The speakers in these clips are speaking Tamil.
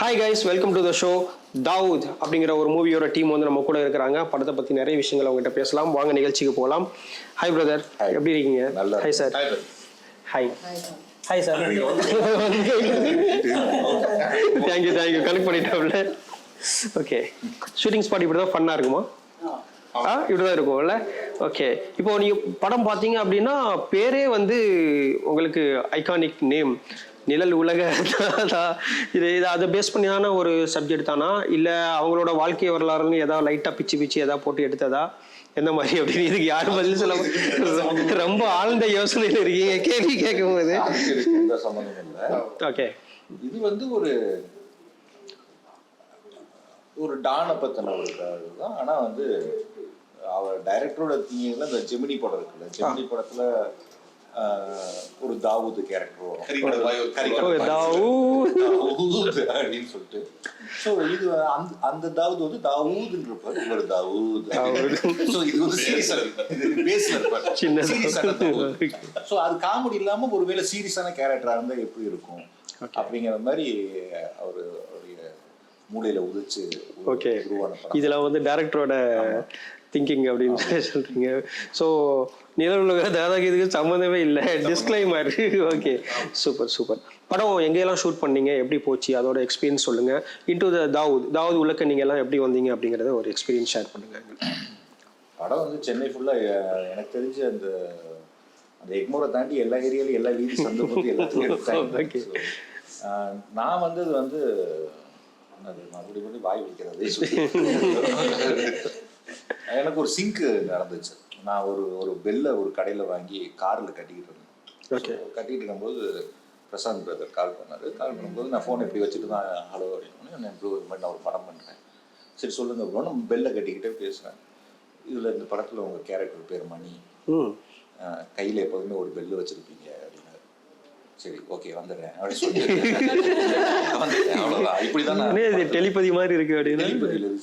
Hi guys welcome to the show Dawood அப்படிங்கிற ஒரு மூவியோட டீம் வந்து நம்ம கூட இருக்கிறாங்க. படத்தை பற்றி நிறைய விஷயங்கள் அவங்ககிட்ட பேசலாம். வாங்க நிகழ்ச்சிக்கு போகலாம். Hi brother. எப்படி இருக்கீங்க? நல்லா hi sir. Hi hi sir thank you thank you connect பண்ணிட்டோம்ல. Okay shooting spot இப்படி தான் ஃபன்னாக இருக்குமா? ஆ. இப்படி தான் இருக்கும்ல. ஓகே இப்போ நீங்கள் படம் பார்த்தீங்க அப்படின்னா பேரே வந்து உங்களுக்கு ஐகானிக் நேம் நிழல் உலக. இது இது அதை பேஸ் பண்ணியான ஒரு சப்ஜெக்ட் தானா? இல்லை அவங்களோட வாழ்க்கை வரலாறுன்னு ஏதாவது லைட்டாக பிச்சு பிச்சு ஏதாவது போட்டு எடுத்ததா? எந்த மாதிரி அப்படின்னு இதுக்கு யாரும் பதில் சொல்ல ரொம்ப ஆழ்ந்த யோசனையில் இருக்கீங்க. கேள்வி சம்மந்தமும் இல்ல. ஓகே இது வந்து ஒரு ஒரு டானை பத்தின ஒரு இதுதான் ஆனா வந்து அவர் டைரக்டரோட தீங்கல இந்த ஜெமினி படம் இருக்குல்ல. ஜெமினி படத்துல ஒரு தாவூது கேரக்டர் வரும் ஒரு தாவூத். தாவூத் அப்படின்னு சொல்லிட்டு ஸோ இது அந்த அந்த தாவூத் வந்து தாவூதுன்னு இருப்பார் இவர் தாவூத் ஸோ இது வந்து சீரியஸா இது பேஸ்ல இருப்பார் சின்ன சீரியஸான தாவூத் ஸோ அது காமெடி இல்லாம ஒருவேளை சீரியஸான கேரக்டரா இருந்தா எப்படி இருக்கும் அப்படிங்கிற மாதிரி அவர் அவருடைய மூளையில உதிச்சு ஓகே இதுல வந்து டேரக்டரோட திங்கிங் அப்படின்னு சொல்றீங்க ஸோ நிலவுலக தாதாகீதுக்கு சம்மந்தமே இல்லை. டிஸ்க்ளைமர் ஓகே சூப்பர் சூப்பர் படம் எங்கெல்லாம் ஷூட் பண்ணீங்க? எப்படி போச்சு? அதோட எக்ஸ்பீரியன்ஸ் சொல்லுங்க. இன்டு த தாவூத் தாவூத் உள்ளக்க நீங்க எல்லாம் எப்படி வந்தீங்க? அப்படிங்கறத ஒரு எக்ஸ்பீரியன்ஸ் ஷேர் பண்ணுங்க. படம் வந்து சென்னை ஃபுல்லா எனக்கு தெரிஞ்ச அந்த அந்த எக்மோரை தாண்டி எல்லா ஏரியாலையும் எல்லா வீதி சந்தை பத்தி எல்லாத்தையும் நான் வந்தது வந்து அது மறுபடியும் மறுபடியும் வாய் வைக்கிறது எனக்கு ஒரு சிங்க் நடந்துச்சு. நான் ஒரு ஒரு பெல்ல ஒரு கடையில வாங்கி கார்ல கட்டிக்கிட்டு இருந்தேன். கட்டிட்டு இருக்கும்போது பிரசாந்த் பிரதர் கால் பண்ணாரு. கால் பண்ணும்போது நான் ஃபோன் எப்படி வச்சுட்டு தான் ஹலோ அப்படின்னு நான் ப்ரோ இது மாதிரி நான் ஒரு படம் பண்ணுறேன் சரி சொல்லுங்க ப்ரோ நம்ம பெல்ல கட்டிக்கிட்டே பேசுறேன். இதுல இந்த படத்துல உங்க கேரக்டர் பேர் மணி. கையில எப்போதுமே ஒரு பெல்லு வச்சிருப்பீங்க. சரி ஓகே வந்துடுறேன். வந்துட்டேன். அவ்வளவுதான். இப்படிதான் நான் டெலிபதி மாதிரி இருக்கு அப்படின்னு?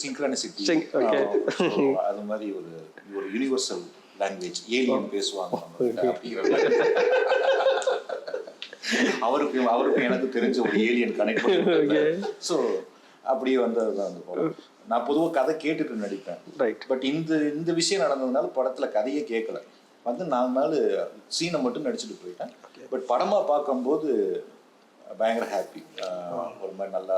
சிங்க்ரனிசிட்டி. அது மாதிரி ஒரு ஒரு யூனிவர்சல் லாங்குவேஜ் ஏலியன் பேசுவாங்க நம்ம கிட்ட அப்படிங்கிற மாதிரி. அவருக்கு அவருக்கு எனக்கு தெரிஞ்ச ஒரு ஏலியன் கனெக்ட் ஸோ அப்படியே வந்தது தான் அந்த படம் நான் பொதுவாக கதை கேட்டுட்டு நடிப்பேன். ரைட் பட் இந்த இந்த விஷயம் நடந்ததுனால படத்துல கதையே கேட்கல. வந்து நாலு நாள் சீனை மட்டும் நடிச்சுட்டு போயிட்டேன். பட் படமா பார்க்கும்போது பயங்கர ஹாப்பி ஒரு மாதிரி நல்லா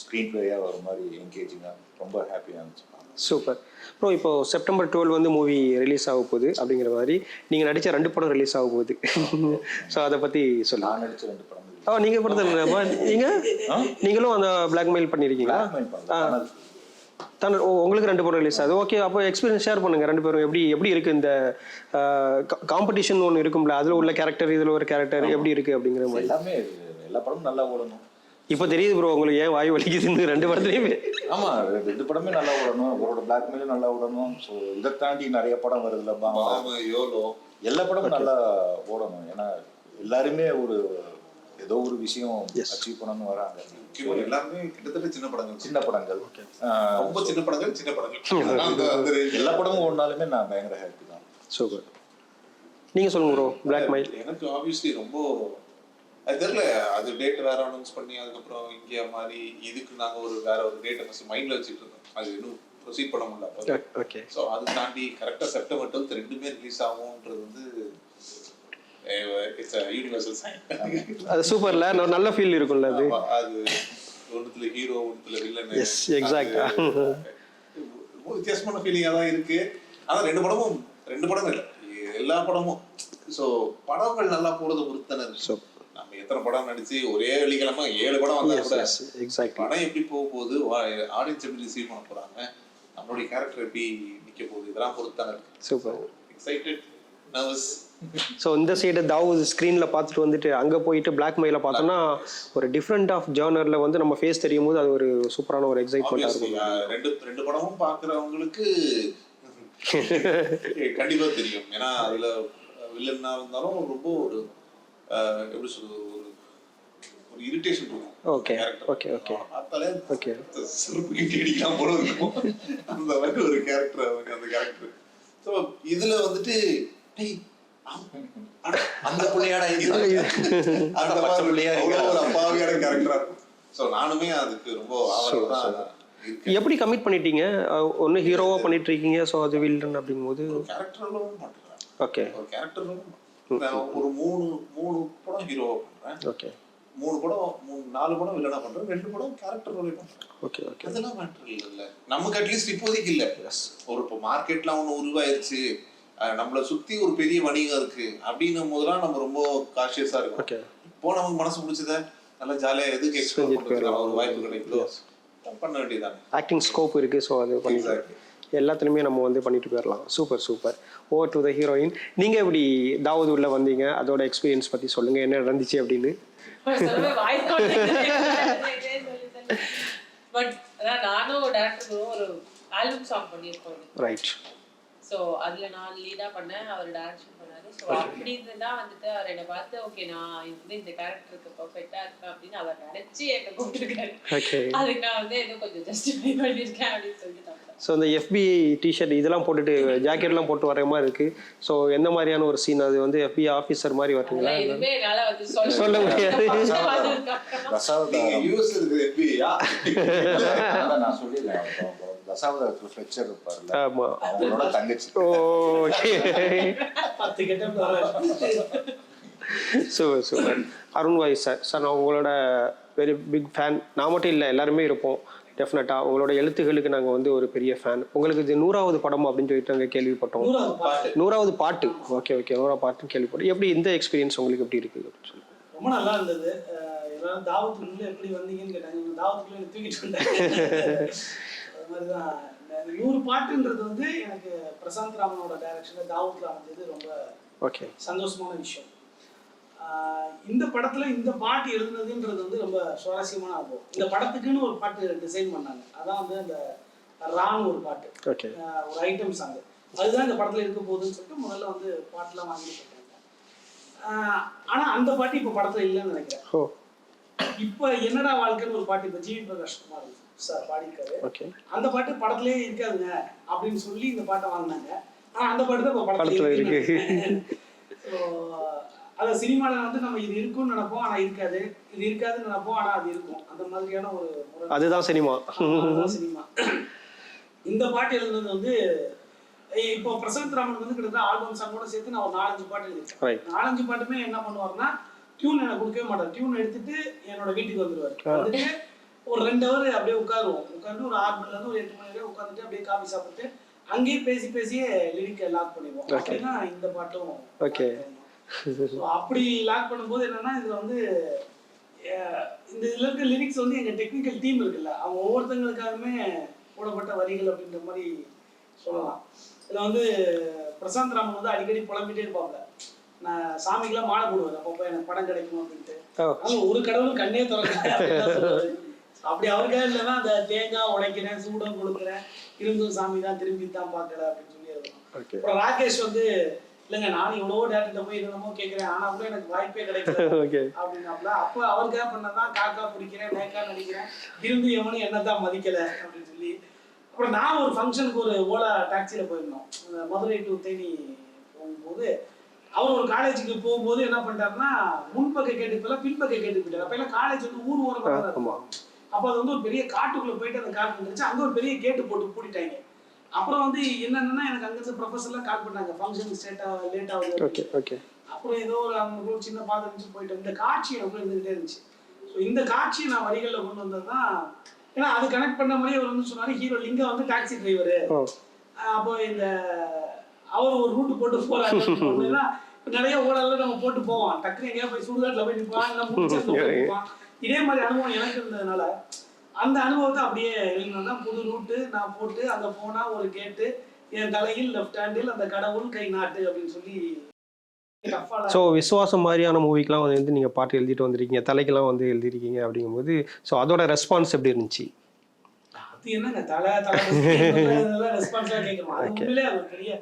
ஸ்க்ரீன் பிளேயா ஒரு மாதிரி என்கேஜிங்காக ரொம்ப ஹாப்பியாக இருந்துச்சு சூப்பர் ப்ரோ இப்போ செப்டம்பர் டுவெல் வந்து மூவி ரிலீஸ் ஆக போகுது அப்படிங்கிற மாதிரி நீங்கள் நடித்த ரெண்டு படம் ரிலீஸ் ஆக போகுது. ஸோ அதை பற்றி சொல்லுங்க நான் நடிச்ச ரெண்டு படம் ஆ நீங்கள் படத்தில் நீங்கள் நீங்களும் அந்த பிளாக்மெயில் பண்ணியிருக்கீங்களா தான் ஓ உங்களுக்கு ரெண்டு படம் ரிலீஸ் ஆகுது ஓகே அப்போ எக்ஸ்பீரியன்ஸ் ஷேர் பண்ணுங்க. ரெண்டு பேரும் எப்படி எப்படி இருக்கு இந்த காம்படிஷன் ஒன்று இருக்கும்ல அதில் உள்ள கேரக்டர் இதில் ஒரு கேரக்டர் எப்படி இருக்கு அப்படிங்கிற மாதிரி. எல்லாமே எல்லா படமும் நல்லா ஓடணும். இப்போ தெரியுது ப்ரோ உங்களுக்கு ஏன் வாய் வலிக்குதுன்னு ரெண்டு படத்துலையுமே? ஆமா ரெண்டு- ரெண்டு படமே நல்லா ஓடணும். அவரோட பிளாக்மெயிலும் நல்லா ஓடணும். ஸோ இதை தாண்டி நிறைய படம் பாம யோலோ. எல்லா படமும் நல்லா ஓடணும். ஏன்னா எல்லாருமே ஒரு ஏதோ ஒரு விஷயம் அச்சீவ் பண்ணணும்னு வராங்க. முக்கியமா எல்லாருமே கிட்டத்தட்ட சின்ன படங்கள். சின்ன படங்கள். ரொம்ப சின்ன படங்கள் சின்ன படங்கள். எல்லா படமும் ஓடினாலுமே நான் பயங்கர ஹாப்பி தான். சூப்பர் நீங்கள் சொல்லுங்க ப்ரோ பிளாக்மெயில் எனக்கு ஆப்வியஸ்லி ரொம்ப அது தெரியல அது டேட் வேற அனௌன்ஸ் பண்ணி அதுக்கப்புறம் இங்கே மாதிரி இதுக்கு நாங்க ஒரு வேற ஒரு டேட்டை ஃபர்ஸ்ட் மைண்ட்ல வச்சுட்டு இருந்தோம். அது இன்னும் ப்ரொசீட் பண்ண முடியல ஓகே ஸோ அது தாண்டி கரெக்டாக செப்டம்பர் டுவெல்த் ரெண்டுமே ரிலீஸ் ஆகும்ன்றது வந்து இட்ஸ் யூனிவர்சல் சைன் அது சூப்பர்ல. ஒரு நல்ல ஃபீல் இருக்கும்ல அது. ஒண்ணுத்துல ஹீரோ ஒண்ணுத்துல வில்லன் exact. ரொம்ப வித்தியாசமான ஃபீலிங்கா தான் இருக்கு. ஆனா ரெண்டு படமும் ரெண்டு படம் இல்ல. எல்லா படமும். சோ படங்கள் நல்லா போறது பொறுத்தானே இருக்கு ஸோ நம்ம எத்தனை படம் நடிச்சு ஒரே வெள்ளிக்கிழமை ஏழு படம் வந்தா எஸ் கூட எஸ் எக்ஸாக்ட்லி படம் எப்படி போக போகுது ஆடியன்ஸ் எப்படி ரிசீவ் பண்ண போறாங்க நம்மளுடைய கேரக்டர் எப்படி நிக்க போகுது இதெல்லாம் பொறுத்தானே இருக்கு. சூப்பர் எக்ஸைட்டட் ஸோ இந்த சைடு தாவூத் ஸ்க்ரீனில் பார்த்துட்டு வந்துட்டு அங்கே போயிட்டு பிளாக் மெயில பார்த்தோம்னா ஒரு டிஃப்ரெண்ட் ஆஃப் ஜேர்னரில் வந்து நம்ம ஃபேஸ் தெரியும் போது அது ஒரு சூப்பரான ஒரு எக்ஸைட்மெண்ட்டாக இருக்கும். ரெண்டு ரெண்டு படமும் பாக்குறவங்களுக்கு கண்டிப்பா தெரியும். ஏன்னா அதுல வில்லனா இருந்தாலும் ரொம்ப ஒரு எப்படி சொல்றது ஒரு ஒரு இரிட்டேஷன் இருக்கும். Okay, okay. அவன் பார்த்தாலே Okay. செருப்பு கிட்டி அடிக்கலாம் போல இருக்கும். அந்த மாதிரி ஒரு கேரக்டர் அவங்க அந்த கேரக்டர் ஸோ இதுல வந்துட்டு டேய், அந்த பிள்ளையாடா இது. அந்த பிள்ளையா ஒரு அப்பாவியான கேரக்டரா ஸோ நானுமே அதுக்கு ரொம்ப ஆவலா தான் எப்படி கமிட் பண்ணிட்டீங்க? ஒன்று ஹீரோவா பண்ணிட்டு இருக்கீங்க ஸோ அது வில்லன் அப்படிங்கும்போது? ஒரு கேரக்டரும் பண்றேன். ஓகே ஒரு கேரக்டரும் நான் ஒரு மூணு மூணு படம் ஹீரோவா பண்றேன். ஓகே மூணு படம் மூணு நாலு படம் வில்லனா பண்றேன். ரெண்டு படம் கேரக்டர் ரோலே பண்றேன். ஓகே ஓகே அதெல்லாம் மேட்டர் இல்ல. நமக்கு அட்லீஸ்ட் இப்போதைக்கு இல்ல. ஒரு இப்போ மார்க்கெட்ல ஒன்று உருவாயிருச்சு. நம்மள சுத்தி ஒரு பெரிய வணிகம் இருக்கு அப்படின்னும் போதெல்லாம் நம்ம ரொம்ப காஷியஸா இருக்கும். ஓகே இப்போ நமக்கு மனசு பிடிச்சத நல்லா ஜாலியா எதுக்கு எக்ஸ்ப்ளோர் பண்றதுக்கு ஒரு வாய்ப்பு கிடைக்குதோ? பண்ண வேண்டியதானே ஆக்டிங் ஸ்கோப் இருக்கு ஸோ அது பண்ணிக்கலாம் எல்லாத்துலேயுமே நம்ம வந்து பண்ணிட்டு போயிடலாம். Super super over to the heroine நீங்க எப்படி தாவூத் உள்ள வந்தீங்க? அதோட எக்ஸ்பீரியன்ஸ் பத்தி சொல்லுங்க. என்ன நடந்துச்சு அப்படின்னு? பட் நானும் டேரக்டரும் ஒரு ஆல்பம் சாங் பண்ணியிருக்கோம். ரைட் ஸோ அதுல நான் லீடா பண்ணேன் அவர் டைரக்ஷன் பண்ணாரு. ஸோ அப்படி தான் வந்துட்டு அவர் என்னை பார்த்து ஓகே நான் வந்து இந்த கேரக்டருக்கு பர்ஃபெக்டா இருப்பேன் அப்படின்னு அவர் நினைச்சு என்னை கூப்பிட்டுருக்காரு. ஓகே அதுக்கு நான் வந்து ஏதோ கொஞ்சம் ஜஸ்டிஃபை பண்ணியிருக்கேன் அப்படின்னு சொல்லிட்டு ஸோ இந்த எஃபிஐ டிஷர்ட் இதெல்லாம் போட்டுட்டு ஜாக்கெட்லாம் போட்டு வர மாதிரி இருக்கு. ஸோ எந்த மாதிரியான ஒரு சீன் அது வந்து எஃபிஐ ஆஃபீஸர் மாதிரி வரீங்களா சொல்ல முடியாது. யூஎஸ் இருக்குது நான் சொல்லிடுறேன். தசாவதாரத்துல ஃபிளெக்சர் இருப்பார்ல ஆமா. அவங்களோட தங்கச்சி. Okay super super. அருண் வாய் சார் சார் நான் உங்களோட வெரி பிக் ஃபேன் நான் மட்டும் இல்லை எல்லாருமே இருப்போம். டெஃபினட்டாக உங்களோட எழுத்துகளுக்கு நாங்கள் வந்து ஒரு பெரிய ஃபேன் உங்களுக்கு இது நூறாவது படம் அப்படின்னு சொல்லிட்டு நாங்கள் கேள்விப்பட்டோம். நூறாவது பாட்டு. நூறாவது பாட்டு. ஓகே ஓகே நூறாவது பாட்டுன்னு கேள்விப்பட்டோம். எப்படி இந்த எக்ஸ்பீரியன்ஸ் உங்களுக்கு எப்படி இருக்கு அப்படின்னு சொல்லி ரொம்ப நல்லா இருந்தது. எல்லாரும் தாவத்துக்குள்ள எப்படி வந்தீங்கன்னு கேட்டாங்க. தாவத்துக்குள்ள தூக்கிட்டு வந்தாங்க. அது மாதிரிதான் இந்த நூறு பாட்டுன்றது வந்து எனக்கு பிரசாந்த் ராமனோட டைரக்ஷன்ல தாவத்துல அமைஞ்சது ரொம்ப ஓகே. சந்தோஷமான விஷயம். இந்த படத்துல இந்த பாட்டு எழுதுனதுன்றது வந்து ரொம்ப சுவாரஸ்யமான அனுபவம். இந்த படத்துக்குன்னு ஒரு பாட்டு டிசைன் பண்ணாங்க. அதான் வந்து அந்த ரான்னு ஒரு பாட்டு. ஒரு ஐட்டம் சாங் அதுதான் இந்த படத்துல இருக்க போகுதுன்னு சொல்லிட்டு முதல்ல வந்து பாட்டுலாம் ஆஹ் ஆனா அந்த பாட்டு இப்ப படத்துல இல்லைன்னு நினைக்கிறேன். இப்ப என்னடா வாழ்க்கைன்னு ஒரு பாட்டு இப்ப ஜிவி பிரகாஷ் குமார் சார் பாடியிருக்காரு. அந்த பாட்டு படத்திலே இருக்காதுங்க அப்படின்னு சொல்லி இந்த பாட்டை வாங்கினாங்க. ஆனா அந்த பாட்டு தான் படத்துல இருக்கு. அத சினிமால வந்து நம்ம இது இருக்கும்னு நினைப்போம் ஆனா இருக்காது. இது இருக்காதுன்னு நினைப்போம் ஆனா அது இருக்கும். அந்த மாதிரியான ஒரு அதுதான் சினிமா. சினிமா. இந்த பாட்டு எழுதுனது வந்து இப்போ பிரசாந்த் ராமன் வந்து கிட்டத்தட்ட ஆல்பம் சாங்கோட சேர்த்து நான் ஒரு நாலஞ்சு பாட்டு. எழுதிருக்கேன் நாலஞ்சு பாட்டுமே என்ன பண்ணுவாருன்னா டியூன் எனக்கு கொடுக்கவே மாட்டார். டியூன் எடுத்துட்டு என்னோட வீட்டுக்கு வந்துருவாரு. வந்துட்டு ஒரு ரெண்டு ஹவர் அப்படியே உட்காருவோம். உட்காந்து ஒரு ஆறு மணில இருந்து ஒரு எட்டு மணி வரையும் உட்காந்துட்டு அப்படியே காஃபி சாப்பிட்டு அங்கேயே பேசி பேசியே லிரிக்கை லாக் பண்ணிடுவோம். அப்படின்னா இந்த பாட்டும். So, அப்படி லாக் பண்ணும்போது என்னன்னா இதுல வந்து இந்த இதுல இருக்க லிரிக்ஸ் வந்து எங்க டெக்னிக்கல் டீம் இருக்குல்ல அவங்க ஒவ்வொருத்தங்களுக்காகவுமே போடப்பட்ட வரிகள் அப்படின்ற மாதிரி சொல்லலாம். இதுல வந்து பிரசாந்த் ராமன் வந்து அடிக்கடி புலம்பிட்டே இருப்பாங்க நான் சாமிக்கெல்லாம் மாலை போடுவார் அப்பப்போ எனக்கு படம் கிடைக்கும் அப்படின்ட்டு. அதனால ஒரு கடவுளும் கண்ணே திறக்க அப்படி அவருக்காக இல்லைன்னா அந்த தேங்காய் உடைக்கிறேன் சூடம் கொடுக்குறேன் இருந்தும் சாமி தான் திரும்பி தான் பார்க்கல அப்படின்னு சொல்லி அப்புறம் ராகேஷ் வந்து இல்லைங்க நான் எவ்வளவோ டேரக்டர் போய் என்னமோ கேட்குறேன் ஆனா கூட எனக்கு வாய்ப்பே கிடைக்கல. அப்படின்னாப்ல அப்போ அவருக்காக பண்ணதான் காக்கா பிடிக்கிறேன் நேக்கா நடிக்கிறேன் இருந்து எவனும் என்னதான் மதிக்கல அப்படின்னு சொல்லி. அப்புறம் நான் ஒரு ஃபங்க்ஷனுக்கு ஒரு ஓலா டாக்ஸியில் போயிருந்தோம். மதுரை டு தேனி போகும்போது அவர் ஒரு காலேஜுக்கு போகும்போது என்ன பண்ணிட்டாருன்னா முன்பக்க கேட்டு போயில பின்பக்க கேட்டு போயிட்டார். அப்ப எல்லாம் காலேஜ் வந்து ஊர் ஓரமாக தான் இருக்கும். அப்போ அது வந்து ஒரு பெரிய காட்டுக்குள்ள போயிட்டு அந்த காட்டு வந்துருச்சு. அங்க ஒரு பெரிய கேட்டு போட்டு பூட்டிட்டாங்க. அப்புறம் வந்து என்னன்னா எனக்கு அங்கிருந்து ப்ரொஃபஸர்லாம் கால் பண்ணாங்க. ஃபங்க்ஷன் ஸ்டேட்டா லேட் ஆகுது ஓகே ஓகே அப்புறம் ஏதோ ஒரு அவங்க சின்ன பாதை இருந்துச்சு போயிட்டு. இந்த காட்சி எனக்கு இருந்துகிட்டே இருந்துச்சு. ஸோ இந்த காட்சியை நான் வரிகளில் கொண்டு வந்தது தான் ஏன்னா அது கனெக்ட் பண்ண மாதிரி அவர் வந்து சொன்னாரு ஹீரோ லிங்கம் வந்து டாக்ஸி டிரைவரு அப்போ இந்த அவர் ஒரு ரூட் போட்டு இப்ப நிறைய ஓடல நம்ம போட்டு போவோம். டக்குனு எங்கேயா போய் சுடுகாட்டில் போய் நிற்பான் இல்லை முடிச்சு நிப்பான். இதே மாதிரி அனுபவம் எனக்கு இருந்ததுனால அந்த அனுபவத்தை அப்படியே எழுதினா புது ரூட்டு நான் போட்டு அங்க போனா ஒரு கேட்டு என் தலையில் லெஃப்ட் ஹேண்டில் அந்த கடவுள் கை நாட்டு அப்படின்னு சொல்லி ஸோ விசுவாசம் மாதிரியான மூவிக்கெலாம் வந்து நீங்கள் பாட்டு எழுதிட்டு வந்திருக்கீங்க தலைக்கெல்லாம் வந்து எழுதிருக்கீங்க அப்படிங்கும்போது ஸோ அதோட ரெஸ்பான்ஸ் எப்படி இருந்துச்சு? அது என்னங்க தலை தலை ரெஸ்பான்ஸா கேட்கணும்? அது பெரிய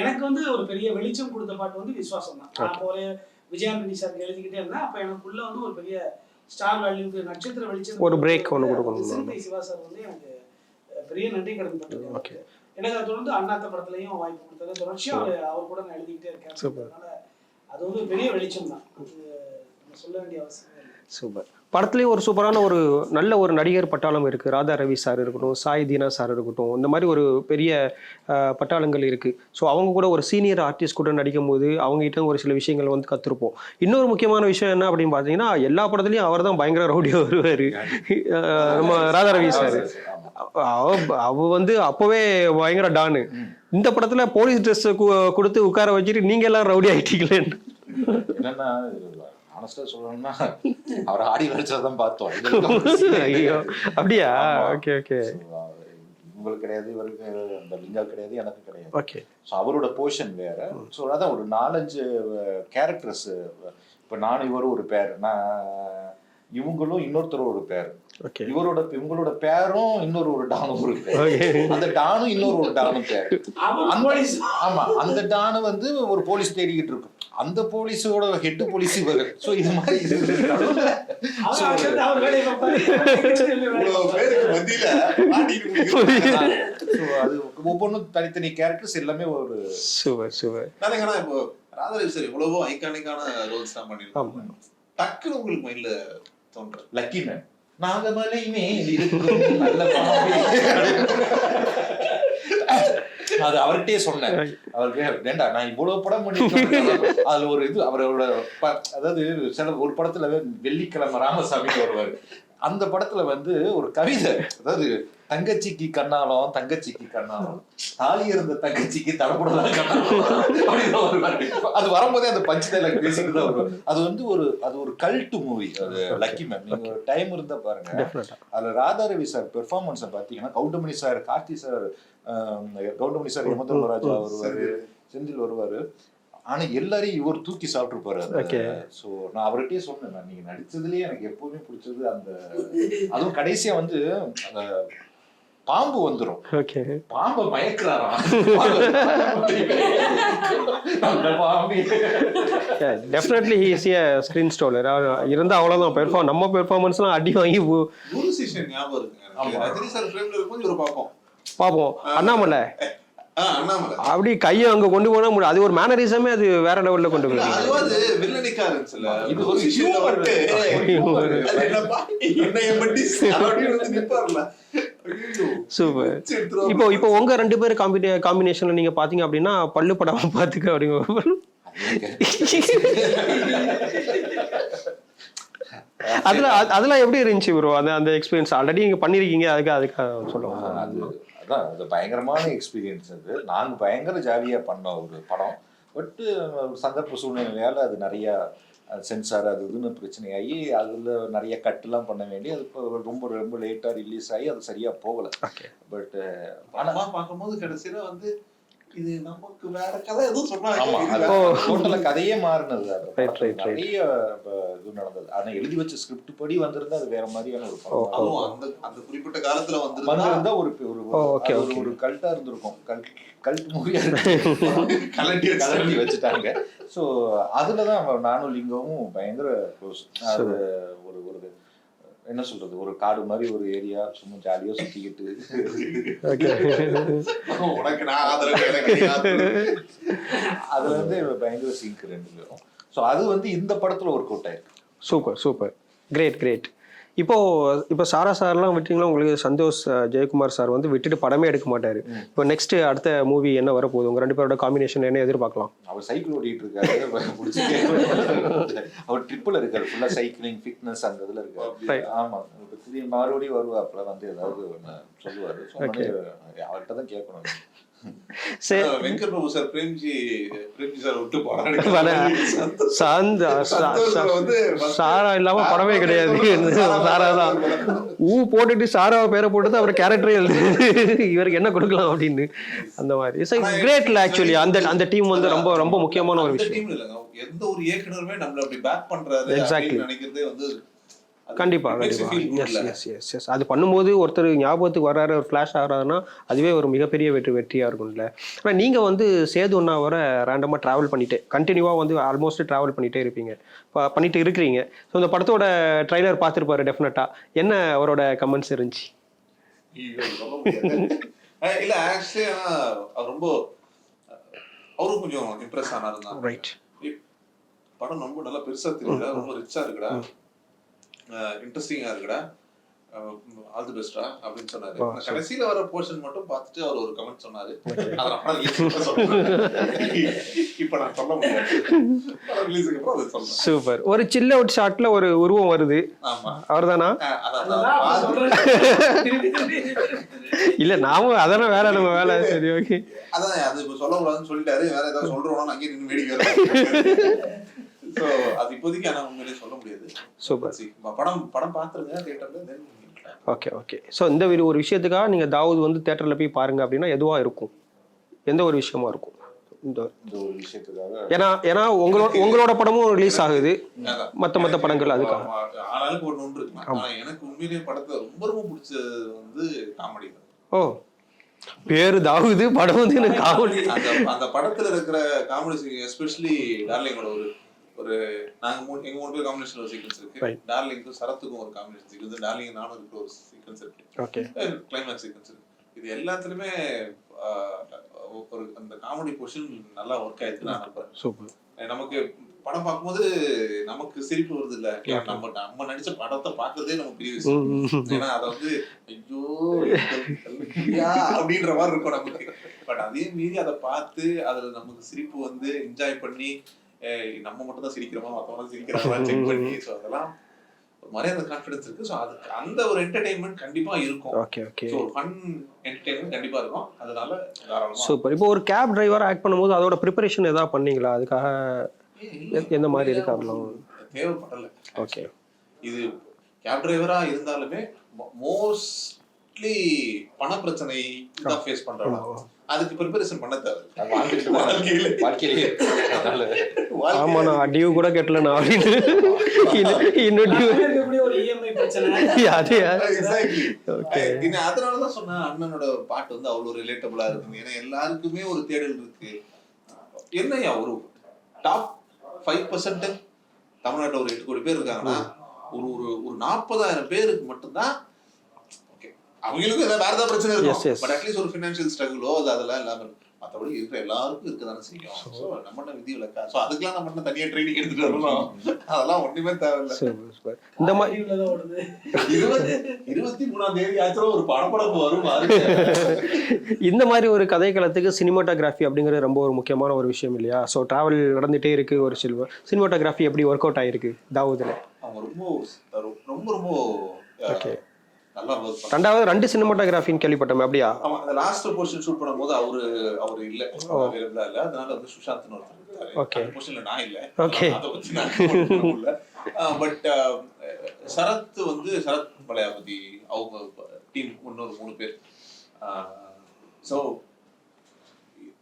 எனக்கு வந்து ஒரு பெரிய வெளிச்சம் கொடுத்த பாட்டு வந்து விசுவாசம் தான் நான் போல விஜயானந்தி சார் எழுதிக்கிட்டே இருந்தேன். அப்ப எனக்குள்ள வந்து ஒரு பெரிய ஸ்டார் வேல்யூக்கு நட்சத்திர வெளிச்சம் ஒரு break ஒண்ணு கொடுக்கணும். சிவா சார் வந்து எனக்கு பெரிய நன்றி கடன் பட்டிருக்கேன் Okay. எனக்கு அதை தொடர்ந்து அண்ணாத்த படத்துலயும் வாய்ப்பு கொடுத்தாரு தொடர்ச்சியா அவர் அவர் கூட நான் எழுதிக்கிட்டே இருக்கேன். அதனால அது வந்து பெரிய வெளிச்சம் தான் சொல்ல வேண்டிய அவசியம் சூப்பர். படத்துலேயும் ஒரு சூப்பரான ஒரு நல்ல ஒரு நடிகர் பட்டாளம் இருக்குது ராதா ரவி சார் இருக்கட்டும் சாய் தீனா சார் இருக்கட்டும் இந்த மாதிரி ஒரு பெரிய பட்டாளங்கள் இருக்குது ஸோ அவங்க கூட ஒரு சீனியர் ஆர்டிஸ்ட் கூட நடிக்கும் போது அவங்ககிட்ட ஒரு சில விஷயங்கள் வந்து கற்றுருப்போம் இன்னொரு முக்கியமான விஷயம் என்ன அப்படின்னு பார்த்தீங்கன்னா எல்லா படத்துலையும் அவர் தான் பயங்கர ரவுடியாக வருவார். நம்ம ராதா ரவி சார். அவ அவ வந்து அப்போவே பயங்கர டானு. இந்த படத்தில் போலீஸ் ட்ரெஸ்ஸை கொடுத்து உட்கார வச்சுட்டு நீங்கள் எல்லாம் ரவுடி ஆகிட்டீங்களேன்னு என்னன்னா ஆனஸ்டா சொல்லணும்னா அவர் ஆடி வரைச்சதான் பார்த்தோம். அப்படியா. Okay okay. உங்களுக்கு கிடையாது இவருக்கு அந்த லிங்கா கிடையாது எனக்கு கிடையாது. ஓகே. ஸோ அவரோட போர்ஷன் வேற. ஸோ அதான் ஒரு நாலஞ்சு கேரக்டர்ஸ் இப்போ நான் இவரும் ஒரு பேர் நான் இவங்களும் இன்னொருத்தரும் ஒரு பேர் ஓகே. இவரோட இவங்களோட பேரும் இன்னொரு ஒரு டானும் ஒரு பேர் ஓகே. அந்த டானும் இன்னொரு ஒரு டானும் பேர் ஆமா அந்த டானு வந்து ஒரு போலீஸ் தேடிக்கிட்டு இருக்கும். அந்த போலீஸோட ஹெட் போலீஸ் இவர். ஸோ இது மாதிரி பேருக்கு மத்தியில அது ஒவ்வொன்றும் தனித்தனி கேரக்டர்ஸ் எல்லாமே ஒரு சூப்பர் சூப்பர். நாளைக்கு இப்போ ராதாரவி சார் இவ்வளவோ ஐகானிக்கான ரோல்ஸ் தான் பண்ணிருக்காங்க. டக்குன்னு உங்களுக்கு மைண்ட்ல தோன்றது லக்கி மேன் நாகமலை மேல் இருக்கும். நல்ல பாம்பே. அது அவர்கிட்டயே சொன்னேன். அவருக்கு வேண்டா நான் இவ்வளவு படம் பண்ணிருக்கேன் அதுல ஒரு இது அவரோட அதாவது சில ஒரு படத்துல வெள்ளிக்கிழமை ராமசாமி வருவாரு. அந்த படத்துல வந்து ஒரு கவிதை அதாவது தங்கச்சிக்கு கண்ணாலம் தங்கச்சிக்கு கண்ணாலம். தாலி இருந்த தங்கச்சிக்கு தடப்படலாம் கண்ணாலம். அது வரும்போதே அந்த பஞ்சு டைலாக் பேசிட்டு தான் வருவார் அது வந்து ஒரு அது ஒரு கல்ட்டு மூவி அது லக்கி மேன் நீங்க ஒரு டைம் இருந்தா பாருங்க. அதுல ராதாரவி சார் பெர்ஃபார்மன்ஸை பார்த்தீங்கன்னா Goundamani sir Karthi sir Goundamani sir Yamadharmaraja வருவாரு செந்தில் வருவாரு. ஆனா எல்லாரையும் இவர் தூக்கி சாப்பிட்டுருப்பாரு Okay. ஸோ நான் அவர்கிட்டயே சொன்னேன் நான் நீங்க நடிச்சதுலயே எனக்கு எப்பவுமே பிடிச்சது அந்த அதுவும் கடைசியா வந்து அந்த பாம்பு வந்துரும். ஓகே பாம்பை பாம்பு definitely he's a screen stealer இருந்தால் அவ்வளோதான் பெர்ஃபார்ம் நம்ம பெர்ஃபார்மன்ஸ்லாம் அடி வாங்கி ஞாபகம் இருக்குங்க. ரஜினி சார் ஃப்ரேம்ல இருக்கும்போது இவரை பார்ப்போம். பார்ப்போம். அண்ணாமலை. அப்படி கையை அங்கே கொண்டு போனால் முடியும் அது ஒரு மேனரிசமே அது வேற லெவலில் கொண்டு வில்லனிக்கா இது ஒரு ஐயோ. சூப்பர். இப்போ இப்போ உங்க ரெண்டு பேரும் காம்பினே காம்பினேஷன்ல நீங்க பாத்தீங்க அப்படின்னா பல்லு படாம பாத்துக்க அப்படிங்க அதுல அது- அதெல்லாம் எப்படி இருந்துச்சு ப்ரோ அந்த அந்த எக்ஸ்பீரியன்ஸ் ஆல்ரெடி நீங்க பண்ணிருக்கீங்க அதுக்கு அதுக்காக சொல்லுவாங்க அதான் அது பயங்கரமான எக்ஸ்பீரியன்ஸ் அது. நாங்க பயங்கர ஜாலியா பண்ணோம் ஒரு படம். பட் சந்தர்ப்ப சூழ்நிலையால அது நிறைய சென்சார் அது இதுன்னு பிரச்சனையாகி அதுல நிறைய கட்டுலாம் பண்ண வேண்டி அது இப்போ ரொம்ப ரொம்ப லேட்டா ரிலீஸ் ஆகி அது சரியா போகல. ஓகே பட் படமா பார்க்கும்போது கடைசியில வந்து இது நமக்கு வேற கதை எதுவும் சொன்னாங்க. டோட்டலா கதையே மாறினது. நிறைய இது நடந்தது. ஆனா எழுதி வச்ச ஸ்கிரிப்ட் படி வந்திருந்தா அது வேற மாதிரியான ஒரு படம். அதுவும் அந்த அந்த குறிப்பிட்ட காலத்துல வந்திருந்தா ஒரு ஒரு ஒரு- கல்ட்டா இருந்திருக்கும். கல்ட் கல்ட் மூவியா கலட்டி கலட்டி வச்சுட்டாங்க. ஸோ அதுல தான் நானும் லிங்கமும் பயங்கர க்ளோஸ் அது ஒரு ஒரு என்ன சொல்றது? ஒரு காடு மாதிரி ஒரு ஏரியா சும்மா ஜாலியா சுத்திக்கிட்டு. ஓகே உனக்கு நான். அதுல வந்து பயங்கர சீன்க் ரெண்டு பேரும். ஸோ அது வந்து இந்த படத்துல ஒர்க் அவுட் ஆயிருக்கு. சூப்பர் சூப்பர் கிரேட் கிரேட் இப்போ இப்போ சாரா சார்லாம் விட்டீங்களா உங்களுக்கு சந்தோஷ் ஜெயக்குமார் சார் வந்து விட்டுட்டு படமே எடுக்க மாட்டாரு. இப்போ நெக்ஸ்ட் அடுத்த மூவி என்ன வரப்போகுது? உங்க ரெண்டு பேரோட காம்பினேஷன் என்ன எதிர்பார்க்கலாம்? அவர் சைக்கிள் ஓட்டிட்டு இருக்காரு. அவர் ட்ரிப்பில் இருக்காரு. ஃபுல்லா சைக்கிளிங் ஃபிட்னஸ் அந்த இதுல இருக்காரு. ஆமா. மறுபடியும் வருவாப்புல வந்து ஏதாவது ஒண்ணு சொல்லுவாரு. அவர்கிட்ட தான் கேட்கணும். சரி வெங்கட் சார் பிரேம்ஜி பிரேம்ஜி விட்டு இல்லாம படமே கிடையாது. சாரா தான். ஊ போட்டுட்டு சாரா பேரை போட்டு அவர் கேரக்டரே இவருக்கு என்ன கொடுக்கலாம் அப்படின்னு அந்த மாதிரி. இட்ஸ் கிரேட்ல ஆக்சுவலி அந்த அந்த டீம் வந்து ரொம்ப ரொம்ப முக்கியமான ஒரு விஷயம். எந்த ஒரு இயக்குனருமே நம்மள அப்படி பேக் பண்றாரு நினைக்கிறதே வந்து கண்டிப்பா it makes you கண்டிப்பா. feel good எஸ் அது பண்ணும்போது ஒருத்தர் ஞாபகத்துக்கு வர்றாரு ஒரு ஃப்ளாஷ் ஆகிறாருன்னா அதுவே ஒரு மிகப்பெரிய வெற்றி வெற்றியா இருக்கும்ல. ஆனா நீங்க வந்து சேது ஒன்னா வர ரேண்டமா டிராவல் பண்ணிட்டே கண்டினியூவா வந்து ஆல்மோஸ்ட் டிராவல் பண்ணிட்டே இருப்பீங்க. பண்ணிட்டு இருக்கிறீங்க. ஸோ இந்த படத்தோட ட்ரைலர் பார்த்துருப்பாரு டெஃபினட்டா என்ன அவரோட கமெண்ட்ஸ் இருந்துச்சு? இல்ல ஆக்சுவலி ஆனா அவர் ரொம்ப அவரும் கொஞ்சம் இம்ப்ரெஸ் ஆனாருங்க ரைட் படம் ரொம்ப நல்லா பெருசா தெரியல ரொம்ப ரிச்சா இருக்குடா. இன்ட்ரெஸ்டிங்கா இருக்குடா. ஆல் தி பெஸ்டா அப்படின்னு சொன்னாரு. கடைசியில வர போர்ஷன் மட்டும் பார்த்துட்டு அவர் ஒரு கமெண்ட் சொன்னாரு. அதை. இப்ப நான் சொல்ல முடியாது. சூப்பர். ஒரு சில்ல அவுட் ஷாட்ல ஒரு உருவம் வருது. ஆமா. அவர்தானா. இல்ல நாமும் அதான வேலை நம்ம வேலை. சரி ஓகே அதான் அது இப்ப சொல்லக்கூடாதுன்னு சொல்லிட்டாரு. வேற ஏதாவது சொல்றோம்னா அங்கேயே நின்று வேடிக்கை ஸோ அது இப்போதைக்கு ஆனா உண்மையிலேயே சொல்ல முடியாது. See, படம் படம் பார்த்துருங்க தியேட்டர்ல தென் ஓகே ஓகே ஸோ இந்த ஒரு ஒரு விஷயத்துக்காக நீங்க தாவூத் வந்து தேட்டர்ல போய் பாருங்க அப்படின்னா எதுவா இருக்கும்? எந்த ஒரு விஷயமா இருக்கும்? இந்த இந்த ஒரு விஷயத்துக்காக ஏன்னா ஏன்னா உங்களோட உங்களோட படமும் ரிலீஸ் ஆகுது. மத்த மத்த படங்கள் அதுக்காக. ஆளாளுக்கு ஒன்று எனக்கு உண்மையிலேயே படத்தை ரொம்ப ரொம்ப பிடிச்சது வந்து காமெடி தான். ஓ. பேரு தாவூது படம் வந்து எனக்கு காமெடி. அந்த அந்த படத்துல இருக்கிற காமெடி எஸ்பெஷலி டார்லிங்கோட ஒரு ஒரு நாங்க மூணு எங்க மூணு பேர் காம்பினேஷன் ஒரு சீக்வன்ஸ் இருக்கு. Right. டார்லிங்க்கும் சரத்துக்கும் ஒரு காம்பினேஷன் சீக்வன்ஸ் டார்லிங் நானும் இருக்கிற ஒரு சீக்வன்ஸ் இருக்கு. ஓகே கிளைமேக்ஸ் சீக்வன்ஸ் இருக்கு. இது எல்லாத்துலயுமே ஒரு அந்த காமெடி பொசிஷன் நல்லா ஒர்க் ஆயிருக்கு நான் நம்புறேன். நமக்கு படம் பார்க்கும்போது நமக்கு சிரிப்பு வருது இல்ல நம்ம நம்ம நடிச்ச படத்தை பார்க்கறதே நமக்கு பெரிய விஷயம். ஏன்னா அத வந்து ஐயோ அப்படின்ற மாதிரி இருக்கும் நமக்கு. பட் அதே மீறி அதை பார்த்து அதுல நமக்கு சிரிப்பு வந்து என்ஜாய் பண்ணி நம்ம மட்டும் தான் சிரிக்கிறோமா? மத்தவங்க சிரிக்கிறாங்களா? செக் பண்ணி. ஸோ அதெல்லாம் அந்த கான்ஃபிடன்ஸ் இருக்கு. ஸோ அதுக்கு அந்த ஒரு என்டர்டைன்மெண்ட் கண்டிப்பா இருக்கும். Okay okay so fun entertainment கண்டிப்பா இருக்கும். அதனால தாராளமா சூப்பர் இப்போ ஒரு கேப் டிரைவர் ஆக்ட் பண்ணும்போது அதோட ப்ரிப்பரேஷன் ஏதாவது பண்ணீங்களா? அதுக்காக எந்த மாதிரி இருக்கு அப்படிலாம் தேவைப்படல. ஓகே இது கேப் டிரைவரா இருந்தாலுமே மோஸ்ட்லி பண பிரச்சனை தான் ஃபேஸ் பண்றோம் அதுக்கு ப்ரிப்பரேஷன் பண்ண தேவை. ஆமா நான் டியூ கூட. Okay. இது அதனாலதான் சொன்னேன் அண்ணனோட பாட்டு வந்து அவ்வளவு ரிலேட்டபிளா இருக்கு. ஏன்னா எல்லாருக்குமே ஒரு தேடல் இருக்கு. என்னையா ஒரு டாப் ஃபைவ் பர்சன்ட் தமிழ்நாட்டுல ஒரு எட்டு கோடி பேர் இருக்காங்கன்னா ஒரு ஒரு ஒரு நாற்பதாயிரம் பேருக்கு மட்டும்தான் அவங்களுக்கும் ஏதாவது வேற ஏதாவது பிரச்சனை இருக்கும். பட் அட்லீஸ்ட் ஒரு ஃபினான்ஷியல் ஸ்ட்ரகிளோ அது அதெல்லாம் இல்லாம இருக்கும். மத்தபடி இருக்கிற எல்லாருக்கும் இருக்க தானே செய்யும். ஸோ நம்ம என்ன விதி விலக்கா? ஸோ அதுக்கெல்லாம் நம்ம என்ன தனியா ட்ரைனிங் எடுத்துட்டு வரணும்? அதெல்லாம் ஒண்ணுமே தேவையில்ல. இந்த மாதிரி அறிவுல தான் ஓடுது. இருபது இருபத்தி மூணாம் தேதி ஆச்சும் ஒரு படப்படப்பு வரும் இந்த மாதிரி ஒரு கதைக்களத்துக்கு சினிமாட்டோகிராஃபி அப்படிங்கிறது ரொம்ப ஒரு முக்கியமான ஒரு விஷயம் இல்லையா? ஸோ டிராவல் நடந்துட்டே இருக்கு ஒரு சில்வர் சினிமாட்டோகிராஃபி எப்படி ஒர்க் அவுட் ஆயிருக்கு? தாவூதில். அவங்க ரொம்ப ரொம்ப ரொம்ப ரெண்டாவது ரெண்டு சினிமாட்டோகிராஃபின்னு கேள்விப்பட்டோம் அப்படியா? ஆமா அந்த லாஸ்ட் போர்ஷன் ஷூட் பண்ணும்போது அவரு அவரு இல்ல. அவைலபிளா இல்ல. அதனால வந்து சுஷாந்த் ஒருத்தர். அந்த போர்ஷன்ல நான் இல்ல. Okay. அதை வச்சு நான் இல்ல பட் சரத் வந்து சரத் மலையாபதி அவங்க டீம் இன்னொரு மூணு பேர். ஸோ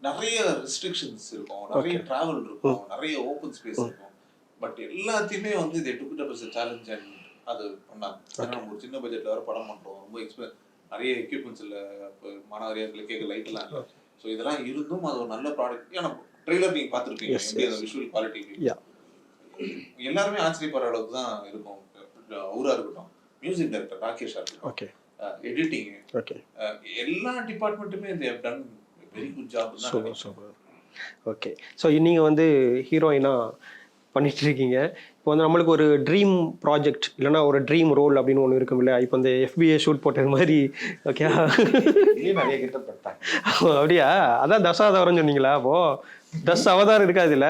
நிறைய ரெஸ்ட்ரிக்ஷன்ஸ் இருக்கும். நிறைய டிராவல் இருக்கும். நிறைய ஓப்பன் ஸ்பேஸ் இருக்கும். பட் எல்லாத்தையுமே வந்து இதை டுக்கிட்ட சேலஞ்ச் அண்ட் அது பண்ணாங்க. ஒரு சின்ன பட்ஜெட்ல வர படம் பண்றோம். ரொம்ப எக்ஸ்பென்ஸ் நிறைய எக்யூப்மெண்ட்ஸ் இல்ல மாநகரியாத்துல கேட்க லைட் எல்லாம் இல்லை. ஸோ இதெல்லாம் இருந்தும் அது ஒரு நல்ல ப்ராடக்ட் ஏன்னா ட்ரெய்லர் நீங்க பார்த்துருப்பீங்க. அந்த விஷுவல் குவாலிட்டி. எல்லாருமே ஆச்சரியப்படுற அளவுக்கு தான் இருக்கும். அவரா இருக்கட்டும். மியூசிக் டைரக்டர் ராகேஷா இருக்கட்டும். ஓகே எடிட்டிங் ஓகே எல்லா டிபார்ட்மெண்ட்டுமே they've done very good job தான் ஓகே ஸோ நீங்கள் வந்து ஹீரோயினாக பண்ணிட்டு இருக்கீங்க இப்போ வந்து நம்மளுக்கு ஒரு ட்ரீம் ப்ராஜெக்ட் இல்லைன்னா ஒரு ட்ரீம் ரோல் அப்படின்னு ஒன்று இருக்கும் இல்லையா? இப்போ இந்த எஃபிஏ ஷூட் போட்டது மாதிரி ஓகே அப்படியா அதான் தசாவதாரம் சொன்னீங்களா அப்போ? தஸ் அவதாரம் இருக்காது இல்ல.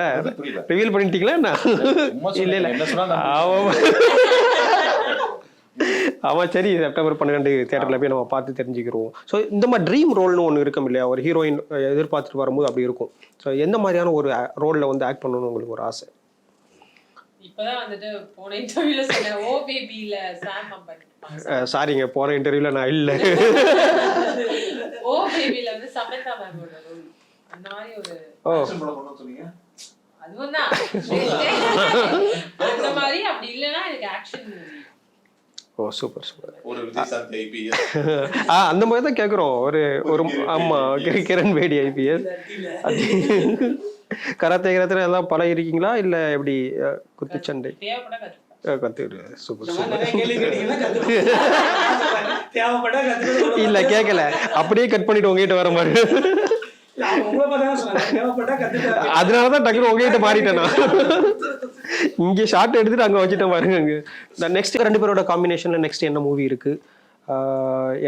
ரிவீல் பண்ணிட்டீங்களா இல்ல இல்ல. ஆமா. சரி. செப்டம்பர் பன்னிரெண்டு தேட்டரில் போய் நம்ம பார்த்து தெரிஞ்சுக்கிறோம். ஸோ இந்த மாதிரி ட்ரீம் ரோல்னு ஒன்று இருக்கும் இல்லையா? ஒரு ஹீரோயின் எதிர்பார்த்துட்டு வரும்போது அப்படி இருக்கும். ஸோ எந்த மாதிரியான ஒரு ரோலில் வந்து ஆக்ட் பண்ணணும்னு உங்களுக்கு ஒரு ஆசை? இப்பதான் வந்துட்டு போன இன்டர்வியூல சொன்னேன் ஓ பேபில சாம் அஹ் சாரிங்க போன இன்டர்வியூவில் நான் இல்லை. ஓ பேபில வந்து சமந்தா ரோல் அந்த மாதிரி ஒரு ஓ. அதுவும் தான். அந்த மாதிரி அப்படி இல்லைன்னா எனக்கு action movie oh super super. ஒரு விஜயசாந்தி ஐபிஎஸ் ஆ அந்த மாதிரி தான் கேட்குறோம் ஒரு ஒரு ஆமாம் Kiran Bedi IPS karate karate எல்லாம் பழம் இருக்கீங்களா இல்லை எப்படி குத்துச்சண்டை தேவைப்பட கத்துப்பேன் அஹ், கத்து சூப்பர் சூப்பர். இல்ல கேட்கல அப்படியே கட் பண்ணிட்டு உங்ககிட்ட வர மாதிரி. அதனாலதான் டக்குனு உங்ககிட்ட மாறிட்டேன்? நான் இங்க ஷார்ட் எடுத்துட்டு அங்க வச்சுட்டேன் பாருங்க அங்க. நெக்ஸ்ட் ரெண்டு பேரோட காம்பினேஷன்ல நெக்ஸ்ட் என்ன மூவி இருக்கு?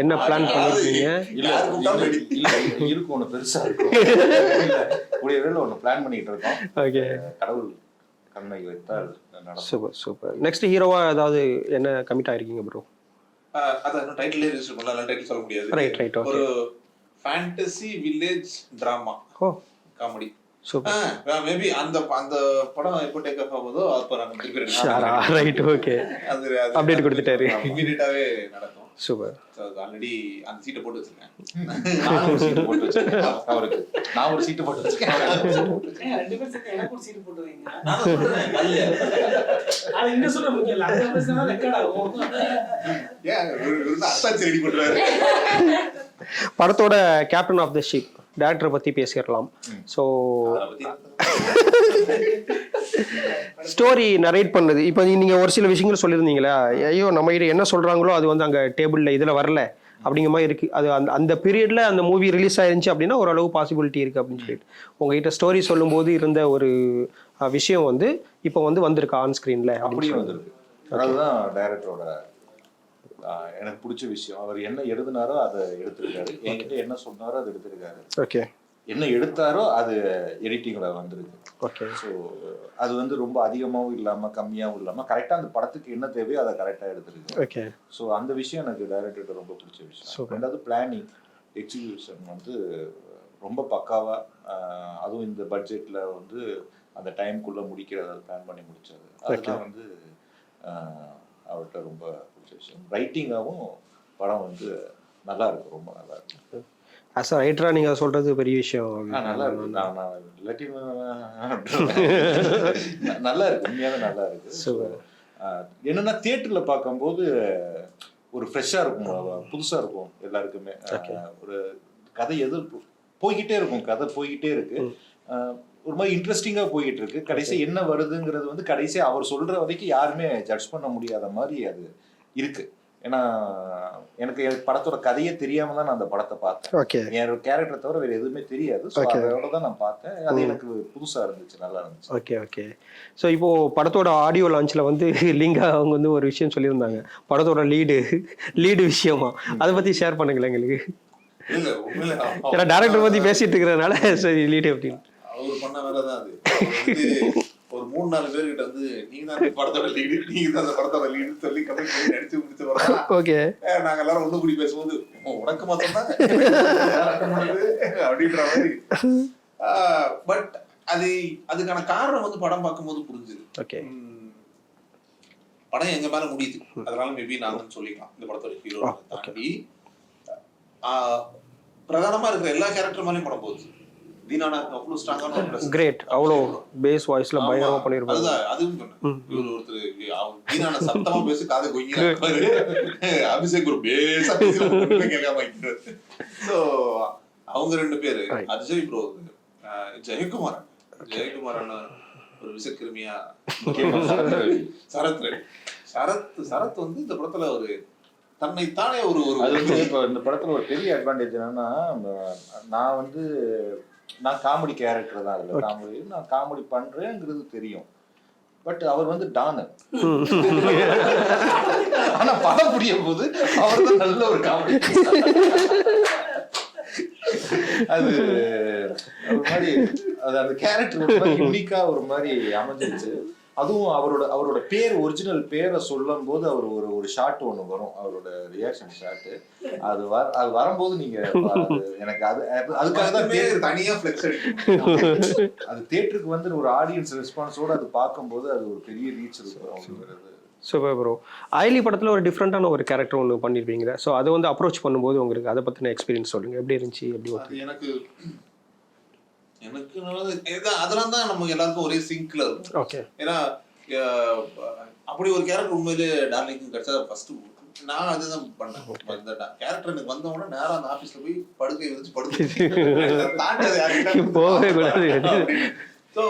என்ன பிளான் பண்ணிருக்கீங்க? இல்ல. இல்ல இருக்கும் ஒண்ணு பெருசா இருக்கும் இல்ல கூடிய விரைவில் ஒண்ணு பிளான் பண்ணிட்டு இருக்கோம். ஓகே கடவுள் கண்ணை வைத்தால் சூப்பர் சூப்பர் நெக்ஸ்ட் ஹீரோவா ஏதாவது என்ன கமிட் ஆயிருக்கீங்க ப்ரோ அதான் டைட்டிலே ரிஜிஸ்டர் பண்ணல டைட்டில் சொல்ல முடியாது. ரைட் ரைட் ஓகே ஒரு fantasy village drama comedy maybe அந்த அந்த படம் எப்போ டேக் ஆஃப் ஆகுதோ அப்போ ஷாரா ரைட் ஓகே அது Update கொடுத்துட்டாரு. இமீடியட்டாவே நடக்கும். சூப்பர். ஆல்ரெடி அந்த சீட்டை போட்டு வச்சிருக்கேன். நான் ஒரு சீட்டு போட்டு வச்சிருக்கேன். அவருக்கு. நான் ஒரு சீட்டு போட்டு வச்சிருக்கேன். ரெண்டு பேரும் சேர்ந்து எனக்கு ஒரு சீட்டு போட்டு வைங்க. அது ரெக்கார்ட் ஆகும். ஏன் ரெடி பண்றாரு படத்தோட கேப்டன் ஆஃப் த ஷிப் டேரக்டரை பத்தி பேசிடலாம். ஸோ ஸ்டோரி நரேட் பண்ணது. இப்போ நீங்க ஒரு சில விஷயங்கள் சொல்லியிருந்தீங்களா? ஐயோ நம்ம கிட்ட என்ன சொல்றாங்களோ அது வந்து அங்க டேபிள்ல இதுல வரல. அப்படிங்கிற மாதிரி இருக்கு. அது அந்த அந்த பீரியட்ல அந்த மூவி ரிலீஸ் ஆயிருந்துச்சு அப்படின்னா ஓரளவு பாசிபிலிட்டி இருக்கு அப்படின்னு சொல்லிட்டு. உங்ககிட்ட ஸ்டோரி சொல்லும்போது இருந்த ஒரு விஷயம் வந்து இப்போ வந்து வந்திருக்கு ஆன் ஸ்கிரீன்ல வந்திருக்கு. அதுதான் டைரக்டரோட எனக்கு பிடிச்ச விஷயம். அவர் என்ன எழுதினாரோ அதை எடுத்திருக்காரு. என்கிட்ட என்ன சொன்னாரோ அதை எடுத்திருக்காரு. ஓகே. என்ன எடுத்தாரோ அது எடிட்டிங்ல வந்திருக்கு. ஓகே. ஸோ அது வந்து ரொம்ப அதிகமாகவும் இல்லாம கம்மியாகவும் இல்லாம கரெக்டா அந்த படத்துக்கு என்ன தேவையோ அதை கரெக்டா எடுத்திருக்கு ஓகே. ஸோ அந்த விஷயம் எனக்கு டைரக்டர்கிட்ட ரொம்ப பிடிச்ச விஷயம். Super. ரெண்டாவது பிளானிங் எக்ஸிகியூஷன் வந்து ரொம்ப பக்காவா ஆஹ், அதுவும் இந்த பட்ஜெட்ல வந்து அந்த டைம்குள்ள முடிக்கிறத பிளான் பண்ணி முடிச்சாரு அதுதான் வந்து அவர்கிட்ட ரொம்ப விஷயம் ரைட்டிங்காகவும் படம் வந்து நல்லா இருக்கு ரொம்ப நல்லா இருக்கு ஆஸ் அ ரைட்டரா நீங்க சொல்றது பெரிய விஷயம். நல்லா இருக்கு நான் இல்லாட்டி நல்லா இருக்கு உண்மையாவே நல்லா இருக்கு. ஆஹ், என்னன்னா தியேட்டர்ல பார்க்கும்போது ஒரு ஃப்ரெஷ்ஷா இருக்கும் அஹ், புதுசா இருக்கும் எல்லாருக்குமே. ஒரு கதை எது போய்கிட்டே இருக்கும் கதை போய்கிட்டே இருக்கு. ஒரு மாதிரி இன்ட்ரெஸ்டிங்கா போய்கிட்டு இருக்கு. கடைசி என்ன வருதுங்கிறது வந்து கடைசி அவர் சொல்ற வரைக்கும் யாருமே ஜட்ஜ் பண்ண முடியாத மாதிரி அது இருக்கு. ஏன்னா எனக்கு என் படத்தோட கதையே தெரியாம தான் நான் அந்த படத்தை பார்த்தேன். ஓகே. என் கேரக்டர் தவிர வேற எதுவுமே தெரியாது. அதோட தான் நான் பார்த்தேன். அது எனக்கு புதுசா இருந்துச்சு நல்லா இருந்துச்சு. Okay okay. ஸோ இப்போ படத்தோட ஆடியோ லான்ச்சில் வந்து லிங்கா அவங்க வந்து ஒரு விஷயம் சொல்லியிருந்தாங்க. படத்தோட லீடு லீடு விஷயமா. அதை பத்தி ஷேர் பண்ணுங்களேன் எங்களுக்கு. ஏன்னா டேரக்டர் பத்தி பேசிட்டு இருக்கிறதுனால சரி லீடு அப்படின்னு அவர் பண்ண வேலை தான் அது. மூணு நாலு பேர்கிட்ட வந்து நீங்க தான் படத்தோட லீடு நீங்க தான் அந்த படத்தோட லீடுன்னு சொல்லி பண்ணி நடிச்சு முடிச்சு வரோம் ஓகே. நாங்க எல்லாரும் ஒண்ணு கூடி பேசும்போது "ஓ, உனக்கு மாத்தம் தான்? அப்படின்ற மாதிரி. பட் அது அதுக்கான காரணம் வந்து படம் பார்க்கும்போது புரிஞ்சுது. ஓகே. படம் எங்க மேல முடியுது. அதனால மேபி நாங்கன்னு சொல்லிக்கலாம். இந்த படத்தோட ஹீரோ. தாண்டி. பிரதானமா இருக்கிற எல்லா கேரக்டர் மேலயும் படம் போகுது. தீனானா அவ்வளவு ஸ்ட்ராங்கான. கிரேட் அவ்வளோ பேஸ் வாய்ஸ்ல பயங்கரமா பண்ணியிருப்பாங்க அதுதான் அதுவும் சொன்னேன். இவர் ஒருத்தர் அவர் தீனான சத்தமா பேசி காதை கொய்யா அபிஷேக் ஒரு ஒண்ணுமே கேட்காம ஸோ அவங்க ரெண்டு பேரு. அஜய் ப்ரோ ஜெயக்குமார் ஜெயக்குமார் ஒரு விஷக்கிருமியா சரத் சரத் சரத் வந்து இந்த படத்துல ஒரு தன்னைத்தானே ஒரு ஒரு அது வந்து இப்போ இந்த படத்துல ஒரு பெரிய அட்வான்டேஜ் என்னன்னா நான் வந்து நான் காமெடி கேரக்டர் தான் அதுல. காமெடி நான் காமெடி பண்றேங்கிறது தெரியும். பட் அவர் வந்து டானு. ஆனா படம் புரியும் போது அவர் தான் நல்ல ஒரு காமெடி. அது ஒரு மாதிரி அது அந்த கேரக்டர் ஒரு மாதிரி யூனிக்கா ஒரு மாதிரி அமைஞ்சிருச்சு. அதுவும் அவரோட அவரோட பேர் ஒரிஜினல் பேரை சொல்லும் போது அவர் ஒரு ஒரு ஷாட் ஒன்று வரும். அவரோட ரியாக்ஷன் ஷாட் அது வர அது வரும்போது நீங்க எனக்கு அது அது- அதுக்காக தான் theatre- தனியா ஃபிளெக்ஸ் அது தேட்டருக்கு வந்து ஒரு ஆடியன்ஸ் ரெஸ்பான்ஸோட அது பார்க்கும்போது அது ஒரு பெரிய ரீச் இருக்கும் அப்படிங்கிறது. சூப்பர் ப்ரோ ஐலி படத்துல ஒரு டிஃப்ரெண்டான ஒரு கேரக்டர் ஒன்று பண்ணியிருப்பீங்க ஸோ அதை வந்து அப்ரோச் பண்ணும்போது உங்களுக்கு அதை பத்தின எக்ஸ்பீரியன்ஸ் சொல்லுங்க. எப்படி இருந்துச்சு? எப்படி அது எனக்கு இதான் அதெல்லாம் தான் நமக்கு எல்லாருக்கும் ஒரே சிங்க்ல இருக்கும். ஓகே ஏன்னா அப்படி ஒரு கேரக்டர் உண்மையிலே டார்லிங்க்கு கிடைச்சா ஃபர்ஸ்ட் நான் அதுதான் பண்ணேன். அந்த கேரக்டர் எனக்கு வந்த உடனே நேரா அந்த ஆபீஸ்ல போய் படுக்கை வச்சு படுத்து. தாண்டது போகவே கூடாது. ஸோ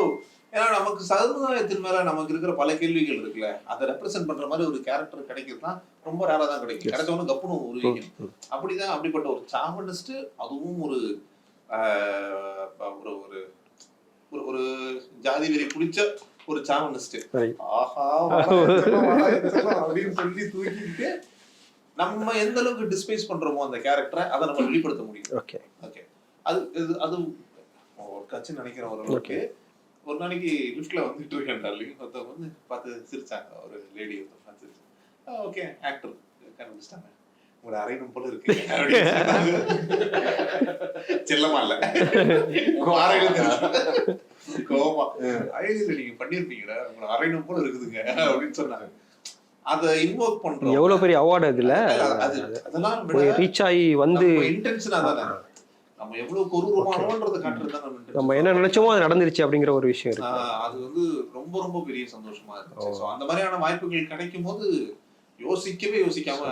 ஏன்னா நமக்கு சமுதாயத்தின் மேல நமக்கு இருக்கிற பல கேள்விகள் இருக்குல்ல அதை ரெப்ரசென்ட் பண்ற மாதிரி ஒரு கேரக்டர் கிடைக்கிறதுனா ரொம்ப ரேரா தான் கிடைக்கும். கிடைச்சவனு கப்புனு உருவிக்கணும் அப்படிதான் அப்படிப்பட்ட ஒரு சாவனிஸ்ட் அதுவும் ஒரு ஒரு ஒரு ஒரு ஒரு ஜாதி வெறி பிடிச்ச ஒரு சாமனிஸ்ட். ஆஹா அப்படின்னு சொல்லி தூக்கிட்டு நம்ம எந்த அளவுக்கு டிஸ்பைஸ் பண்றோமோ அந்த கேரக்டரை அதை நம்ம வெளிப்படுத்த முடியும். ஓகே ஓகே அது அது ஒரு கட்சி நினைக்கிறேன் ஒரு அளவுக்கு ஒரு நாளைக்கு லிஃப்ட்ல வந்துட்டு இருக்கேன் டார்லிங் ஒருத்தவங்க வந்து பார்த்து சிரிச்சாங்க ஒரு லேடி வந்து பார்த்து ஓகே ஆக்டர் கண்டுபிடிச்சிட்டாங்க உங்களை அரையணும் போல இருக்கு. செல்லமா இல்ல. கோவமா. அழகில நீங்க பண்ணிருப்பீங்கடா. உங்களை அரையணும் போல இருக்குதுங்க. அப்படின்னு சொன்னாங்க. அதை இன்வோக் பண்றோம் எவ்வளவு பெரிய அவார்டு அதுல அது அதெல்லாம் ரீச் ஆகி வந்து இன்டென்ஷன் அதானே. நம்ம எவ்வளவு கொரூரமானோன்றதை காட்டுறது தான் நம்ம என்ன நினைச்சோமோ அது நடந்துருச்சு அப்படிங்கிற ஒரு விஷயம் இருக்கு. அது வந்து ரொம்ப ரொம்ப பெரிய சந்தோஷமா இருந்துச்சு. அந்த மாதிரியான வாய்ப்புகள் கிடைக்கும் போது யோசிக்கவே யோசிக்காம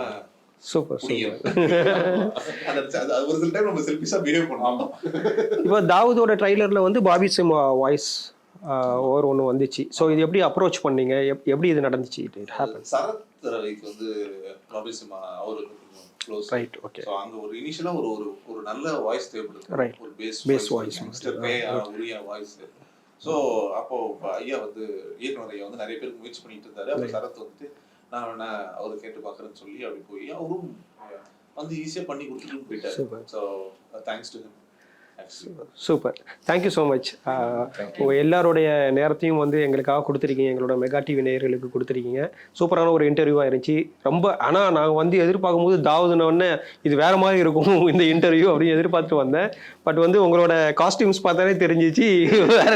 சூப்பர் ஒரு சில டைம் நம்ம செல்ஃபிஷா பிஹேவ் பண்ணுவோம். இப்போ தாவூதோட ட்ரைலர்ல வந்து பாபி சிம் வாய்ஸ் ஓவர் ஒன்று வந்துச்சு. ஸோ இது எப்படி அப்ரோச் பண்ணீங்க? எப்- எப்படி இது நடந்துச்சு? இட் ஹேப்பன் சரத் ரவிக்கு வந்து பாபி சிம்மா அவர் க்ளோஸ் ரைட் ஓகே ஸோ அங்க ஒரு இனிஷியலா ஒரு ஒரு ஒரு நல்ல வாய்ஸ் தேவைப்படுது. Right. ஒரு பேஸ் Bass வாய்ஸ். மிஸ்டர் உரிய வாய்ஸ் ஸோ அப்போ ஐயா வந்து இயக்குனர் ஐயா வந்து நிறைய பேருக்கு முயற்சி பண்ணிட்டு இருந்தாரு. அப்போ சரத் வந்துட்டு நான் வேணா அவரை கேட்டு பார்க்கறேன்னு சொல்லி அப்படி போய் அவரும் வந்து ஈஸியா பண்ணி கொடுத்துட்டு. போயிட்டாரு. So thanks to him super. Thank you so much உங்கள் எல்லாருடைய நேரத்தையும் வந்து எங்களுக்காக கொடுத்துருக்கீங்க. எங்களோட மெகா டிவி நேயர்களுக்கு கொடுத்துருக்கீங்க. சூப்பரான ஒரு இன்டர்வியூவாக இருந்துச்சு. ரொம்ப ஆனால் நாங்கள் வந்து எதிர்பார்க்கும் போது தாவதுனோடனே இது வேற மாதிரி இருக்கும் இந்த இன்டர்வியூ அப்படின்னு எதிர்பார்த்துட்டு வந்தேன். பட் வந்து உங்களோட காஸ்டியூம்ஸ் பார்த்தாலே தெரிஞ்சிச்சு. வேற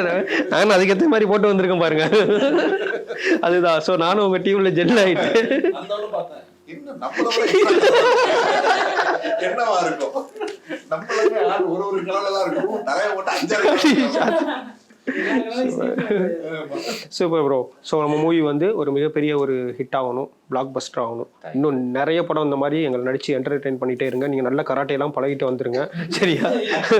நானும் அதுக்கேற்ற மாதிரி போட்டு வந்திருக்கேன் பாருங்க. அதுதான். ஸோ நானும் உங்கள் டீமில் ஜெல் ஆகிட்டு என்னவா இருக்கும்? நம்மளுமே ஆள் ஒரு ஒரு கலர்ல தான் இருக்கும்? நிறைய போட்டு அஞ்சாறு சூப்பர் ப்ரோ ஸோ நம்ம மூவி வந்து ஒரு மிகப்பெரிய ஒரு ஹிட் ஆகணும். பிளாக் பஸ்டர் ஆகணும் இன்னும் நிறைய படம் இந்த மாதிரி எங்களை நடிச்சு என்டர்டெயின் பண்ணிட்டே இருங்க. நீங்கள் நல்ல கராட்டே எல்லாம் பழகிட்டு வந்துருங்க. சரியா?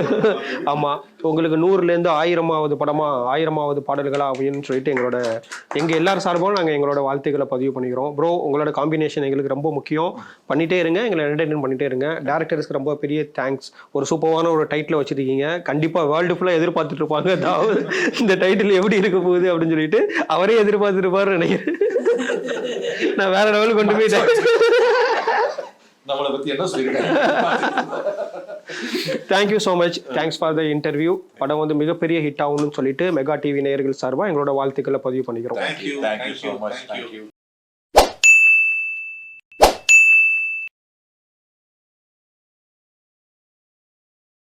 ஆமாம் உங்களுக்கு நூறுலேருந்து ஆயிரமாவது படமா ஆயிரமாவது பாடல்களா அப்படின்னு சொல்லிட்டு எங்களோட எங்கள் எல்லார் சார்பாகவும் நாங்கள் எங்களோட வாழ்த்துக்களை பதிவு பண்ணிக்கிறோம். ப்ரோ உங்களோட காம்பினேஷன் எங்களுக்கு ரொம்ப முக்கியம். பண்ணிட்டே இருங்க எங்களை என்டர்டெயின் பண்ணிட்டே இருங்க. டேரக்டர்ஸ்க்கு ரொம்ப பெரிய தேங்க்ஸ் ஒரு சூப்பரான ஒரு டைட்டில் வச்சிருக்கீங்க. கண்டிப்பாக வேர்ல்டு ஃபுல்லாக எதிர்பார்த்துட்டு இருப்பாங்க. அதாவது இந்த டைட்டில் எப்படி இருக்க போகுது அப்படின்னு சொல்லிட்டு அவரே எதிர்பார்த்துருப்பாரு நினைக்கிறேன். நான் வேற லெவலுக்கு கொண்டு போயிட்டேன். நம்மளை பத்தி என்ன சொல்லிருக்காங்க thank you so much thanks for the interview படம் வந்து மிகப்பெரிய ஹிட் ஆகணும்னு சொல்லிட்டு மெகா டிவி நேயர்கள் சார்பாக எங்களோட வாழ்த்துக்களை பதிவு பண்ணிக்கிறோம்.